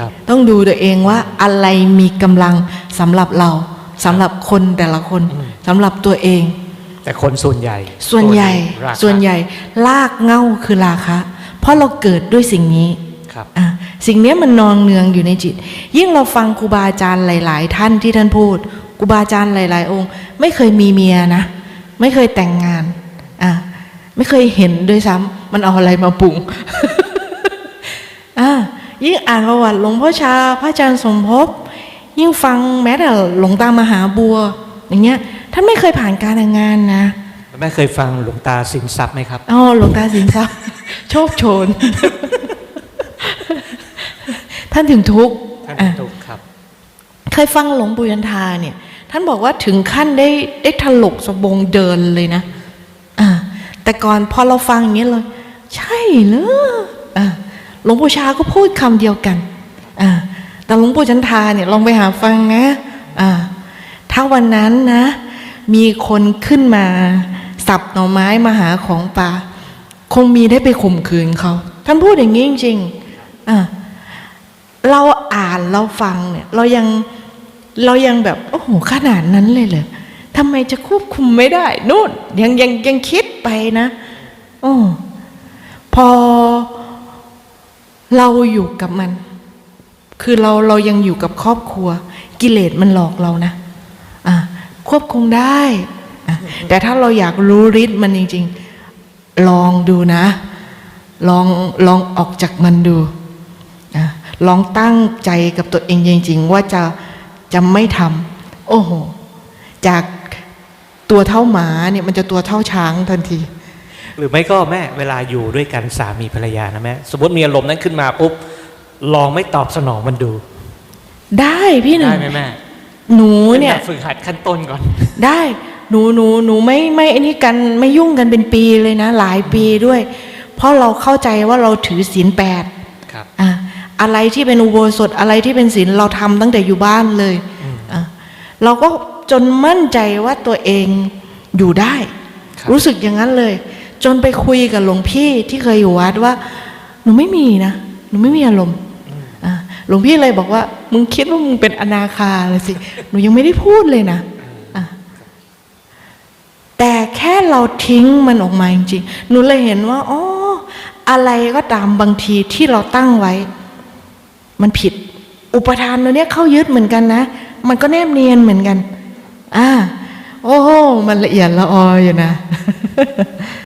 ครับต้องดูตัวเองว่าอะไรมีกำลังสำหรับเราสำหรับคนแต่ละคนสำหรับตัวเอง แต่คนส่วนใหญ่ ส่วนใหญ่ราคะส่วนใหญ่ลากเหง่าคือราคะ เพราะเราเกิดด้วยสิ่งนี้ครับอะสิ่งเนี้ยมันนองเนืองอยู่ในจิต ยิ่งเราฟังครูบาอาจารย์หลาย ๆ ท่านที่ท่านพูดครูบาอาจารย์หลาย ๆ องค์ ไม่เคยมีเมียนะ ไม่เคยแต่งงานอะไม่เคยเห็นด้วยซ้ำมันเอาอะไรมาปรุงอะ ยิ่งอ่านประวัติหลวงพ่อชา พระอาจารย์สมภพยิ่งฟังแม้แต่หลวงตามหาบัว อย่างเงี้ยท่านไม่เคยผ่านการแต่งงานนะแม่เคยฟังหลวงตาสินทรัพย์ไหมครับอ๋อหลวงตาสินทรัพย์ โชคโชน ท่านถึงทุกข์ท่านอะถูกครับ เคยฟังหลวงปู่ยันทาเนี่ย ท่านบอกว่าถึงขั้นได้ได้ถลกสบงเดินเลยนะ อ่า แต่ก่อนพอเราฟังอย่างนี้เลย ใช่เหรออ่า หลวงปู่ชาก็พูดคำเดียวกันอ่าแต่หลวงปู่จันทาเนี่ยลองไปหาฟังนะอ่าถ้าวันนั้นนะ มีคนขึ้นมาสับหน่อไม้มาหาของป่าคงมีได้ไปข่มขืนเขาท่านพูดอย่างนี้จริงๆอ่าเราอ่านเราฟังเนี่ย เรายังเรายังแบบโอ้โหขนาดนั้นเลยเหรอทำไมจะควบคุมไม่ได้นู่นยังยังยังคิดไปนะโอ้พอ เราอยู่กับมัน คือเราเรายังอยู่กับครอบครัว กิเลสมันหลอกเรานะอะควบคุมได้แต่ถ้าเราอยากรู้ฤทธิ์มันจริง ๆ ลองดูนะ ลองลองออกจากมันดูลองตั้งใจกับตัวเองจริง ๆ ว่าจะจะไม่ทำโอ้โห จากตัวเท่าหมาเนี่ยมันจะตัวเท่าช้างทันที หรือไม่ก็แม่เวลาอยู่ด้วยกันสามีภรรยานะแม่สมมติมีอารมณ์นั้นขึ้นมาปุ๊บลองไม่ตอบสนองมันดู ได้พี่หนึ่ได้งไหมแม่หนูเป็เนี่ยแบบฝึกหัดขั้นต้นก่อน ได้หนูหนูหนูไม่ไม่ไอ้นี่กันไม่ยุ่งกันเป็นปีเลยนะ หลายปีด้วย เพราะเราเข้าใจว่าเราถือศีลแปดครับอะอะไรที่เป็นอุโบสถอะไรที่เป็นศีลเราทำตั้งแต่อยู่บ้านเลยอะเราก็จนมั่นใจว่าตัวเองอยู่ได้ครับรู้สึกอย่างนั้นเลย จนไปคุยกับหลวงพี่ที่เคยอยู่วัดว่า หนูไม่มีนะหนูไม่มีอารมณ์หลวงพี่เลยบอกว่า มึงคิดว่ามึงเป็นอนาคาเลยสิหนูยังไม่ได้พูดเลยนะะแต่แค่เราทิ้งมันออกมาจริงๆหนูเลยเห็นว่าอ๋ออะไรก็ตามบางทีที่เราตั้งไว้ มันผิด อุปทานตัวเนี้ยเข้ายึดเหมือนกันนะ มันก็แนบเนียนเหมือนกัน อ่า โอ้โหมันละเอียดละอออยู่นะ